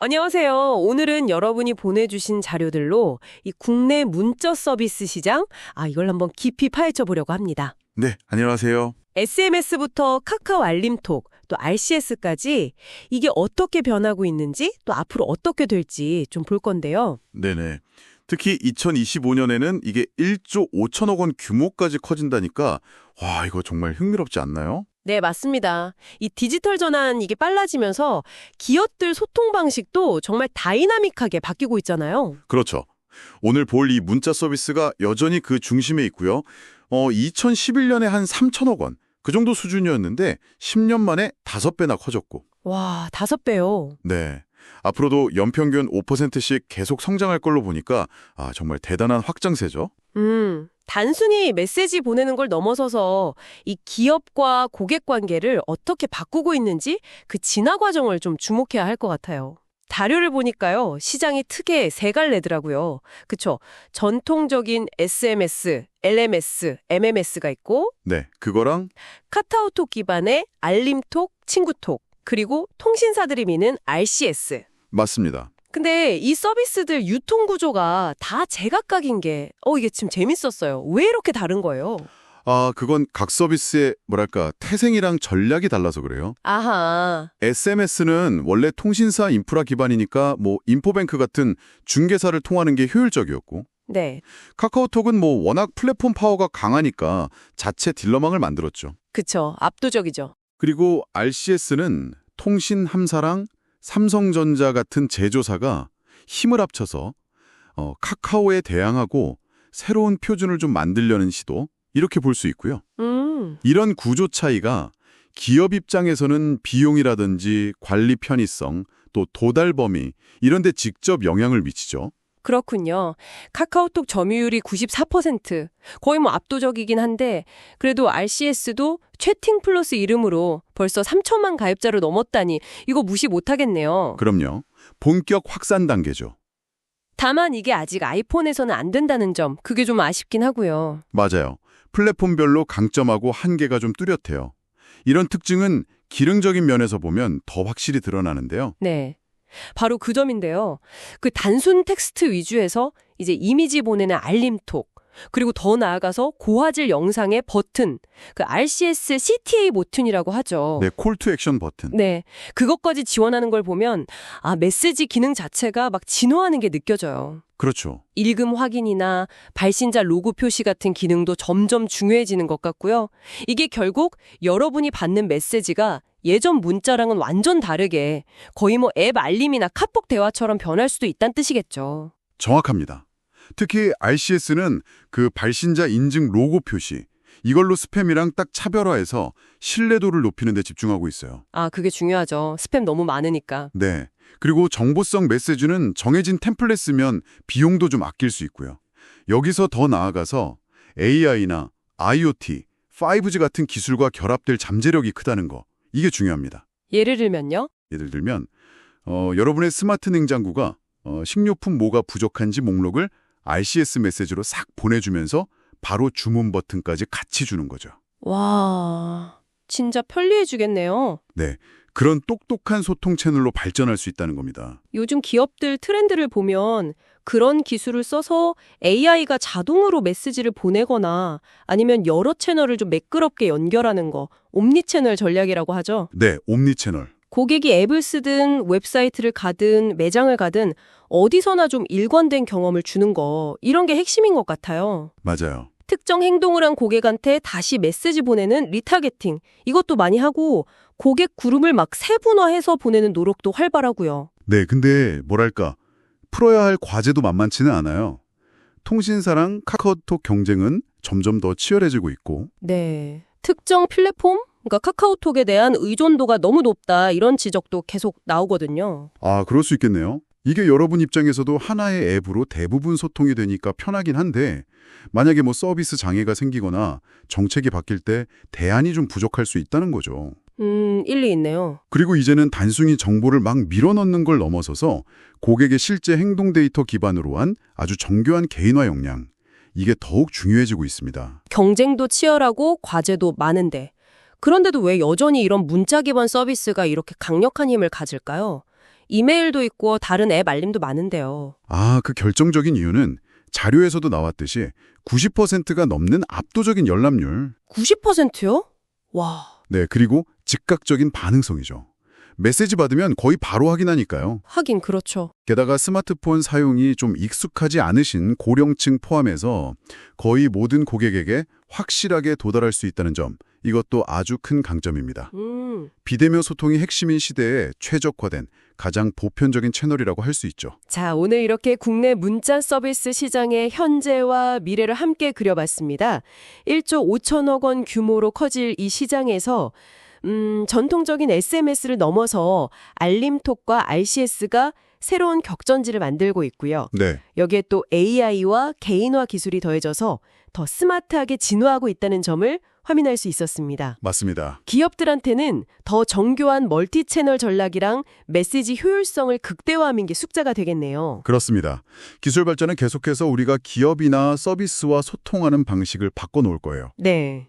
안녕하세요. 오늘은 여러분이 보내주신 자료들로 이 국내 문자 서비스 시장, 아, 이걸 한번 깊이 파헤쳐 보려고 합니다. 네, 안녕하세요. SMS부터 카카오 알림톡, 또 RCS까지 이게 어떻게 변하고 있는지, 또 앞으로 어떻게 될지 좀 볼 건데요. 네네. 특히 2025년에는 이게 1조 5천억 원 규모까지 커진다니까 와, 이거 정말 흥미롭지 않나요? 네, 맞습니다. 이 디지털 전환 이게 빨라지면서 기업들 소통 방식도 정말 다이나믹하게 바뀌고 있잖아요. 그렇죠. 오늘 볼 이 문자 서비스가 여전히 그 중심에 있고요. 어, 2011년에 한 3천억 원. 그 정도 수준이었는데 10년 만에 5배나 커졌고. 와, 다섯 배요. 네. 앞으로도 연평균 5%씩 계속 성장할 걸로 보니까 아, 정말 대단한 확장세죠. 음, 단순히 메시지 보내는 걸 넘어서서 이 기업과 고객 관계를 어떻게 바꾸고 있는지 그 진화 과정을 좀 주목해야 할 것 같아요. 자료를 보니까요, 시장이 크게 세 갈래더라고요. 그쵸? 전통적인 SMS, LMS, MMS가 있고, 네. 그거랑 카카오톡 기반의 알림톡, 친구톡, 그리고 통신사들이 미는 RCS. 맞습니다. 근데 이 서비스들 유통 구조가 다 제각각인 게, 어, 이게 지금 재밌었어요. 왜 이렇게 다른 거예요? 아, 그건 각 서비스의 뭐랄까 태생이랑 전략이 달라서 그래요. 아하. SMS는 원래 통신사 인프라 기반이니까 뭐 인포뱅크 같은 중개사를 통하는 게 효율적이었고 네. 카카오톡은 뭐 워낙 플랫폼 파워가 강하니까 자체 딜러망을 만들었죠. 그쵸. 압도적이죠. 그리고 RCS는 통신 함사랑 삼성전자 같은 제조사가 힘을 합쳐서 어, 카카오에 대항하고 새로운 표준을 좀 만들려는 시도 이렇게 볼 수 있고요. 음. 이런 구조 차이가 기업 입장에서는 비용이라든지 관리 편의성, 또 도달 범위 이런 데 직접 영향을 미치죠. 그렇군요. 카카오톡 점유율이 94%. 거의 뭐 압도적이긴 한데, 그래도 RCS도 채팅 플러스 이름으로 벌써 3천만 가입자를 넘었다니, 이거 무시 못하겠네요. 그럼요. 본격 확산 단계죠. 다만 이게 아직 아이폰에서는 안 된다는 점, 그게 좀 아쉽긴 하고요. 맞아요. 플랫폼별로 강점하고 한계가 좀 뚜렷해요. 이런 특징은 기능적인 면에서 보면 더 확실히 드러나는데요. 네. 바로 그 점인데요. 그 단순 텍스트 위주에서 이제 이미지 보내는 알림톡, 그리고 더 나아가서 고화질 영상의 버튼, 그 RCS CTA 버튼이라고 하죠. 네, 콜투 액션 버튼. 네. 그것까지 지원하는 걸 보면 아, 메시지 기능 자체가 막 진화하는 게 느껴져요. 그렇죠. 읽음 확인이나 발신자 로고 표시 같은 기능도 점점 중요해지는 것 같고요. 이게 결국 여러분이 받는 메시지가 예전 문자랑은 완전 다르게 거의 뭐 앱 알림이나 카톡 대화처럼 변할 수도 있다는 뜻이겠죠. 정확합니다. 특히 RCS는 그 발신자 인증 로고 표시, 이걸로 스팸이랑 딱 차별화해서 신뢰도를 높이는 데 집중하고 있어요. 아, 그게 중요하죠. 스팸 너무 많으니까. 네. 그리고 정보성 메시지는 정해진 템플릿 쓰면 비용도 좀 아낄 수 있고요. 여기서 더 나아가서 AI나 IoT, 5G 같은 기술과 결합될 잠재력이 크다는 거. 이게 중요합니다. 예를 들면요. 예를 들면 어, 여러분의 스마트 냉장고가 어, 식료품 뭐가 부족한지 목록을 RCS 메시지로 싹 보내주면서 바로 주문 버튼까지 같이 주는 거죠. 와, 진짜 편리해주겠네요. 네, 그런 똑똑한 소통 채널로 발전할 수 있다는 겁니다. 요즘 기업들 트렌드를 보면 그런 기술을 써서 AI가 자동으로 메시지를 보내거나 아니면 여러 채널을 좀 매끄럽게 연결하는 거, 옴니채널 전략이라고 하죠. 네, 옴니 채널. 고객이 앱을 쓰든 웹사이트를 가든 매장을 가든 어디서나 좀 일관된 경험을 주는 거, 이런 게 핵심인 것 같아요. 맞아요. 특정 행동을 한 고객한테 다시 메시지 보내는 리타게팅, 이것도 많이 하고 고객 그룹을 막 세분화해서 보내는 노력도 활발하고요. 네, 근데 뭐랄까 풀어야 할 과제도 만만치는 않아요. 통신사랑 카카오톡 경쟁은 점점 더 치열해지고 있고 네. 특정 플랫폼? 그러니까 카카오톡에 대한 의존도가 너무 높다 이런 지적도 계속 나오거든요. 아, 그럴 수 있겠네요. 이게 여러분 입장에서도 하나의 앱으로 대부분 소통이 되니까 편하긴 한데 만약에 뭐 서비스 장애가 생기거나 정책이 바뀔 때 대안이 좀 부족할 수 있다는 거죠. 음, 일리 있네요. 그리고 이제는 단순히 정보를 막 밀어넣는 걸 넘어서서 고객의 실제 행동 데이터 기반으로 한 아주 정교한 개인화 역량. 이게 더욱 중요해지고 있습니다. 경쟁도 치열하고 과제도 많은데 그런데도 왜 여전히 이런 문자 기반 서비스가 이렇게 강력한 힘을 가질까요? 이메일도 있고 다른 앱 알림도 많은데요. 아, 그 결정적인 이유는 자료에서도 나왔듯이 90%가 넘는 압도적인 열람률. 90%요? 와, 네, 그리고 즉각적인 반응성이죠. 메시지 받으면 거의 바로 확인하니까요. 하긴 그렇죠. 게다가 스마트폰 사용이 좀 익숙하지 않으신 고령층 포함해서 거의 모든 고객에게 확실하게 도달할 수 있다는 점, 이것도 아주 큰 강점입니다. 음. 비대면 소통이 핵심인 시대에 최적화된 가장 보편적인 채널이라고 할 수 있죠. 자, 오늘 이렇게 국내 문자 서비스 시장의 현재와 미래를 함께 그려봤습니다. 1조 5천억 원 규모로 커질 이 시장에서 음, 전통적인 SMS를 넘어서 알림톡과 RCS가 새로운 격전지를 만들고 있고요. 네, 여기에 또 AI와 개인화 기술이 더해져서 더 스마트하게 진화하고 있다는 점을 확인할 수 있었습니다. 맞습니다. 기업들한테는 더 정교한 멀티 채널 전략이랑 메시지 효율성을 극대화하는 게 숙제가 되겠네요. 그렇습니다. 기술 발전은 계속해서 우리가 기업이나 서비스와 소통하는 방식을 바꿔놓을 거예요. 네.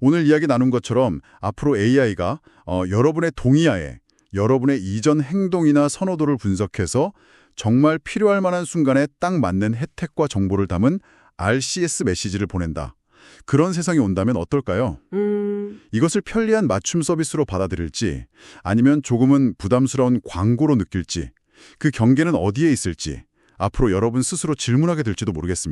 오늘 이야기 나눈 것처럼 앞으로 AI가 어, 여러분의 동의하에 여러분의 이전 행동이나 선호도를 분석해서 정말 필요할 만한 순간에 딱 맞는 혜택과 정보를 담은 RCS 메시지를 보낸다. 그런 세상이 온다면 어떨까요? 음, 이것을 편리한 맞춤 서비스로 받아들일지 아니면 조금은 부담스러운 광고로 느낄지 그 경계는 어디에 있을지 앞으로 여러분 스스로 질문하게 될지도 모르겠습니다.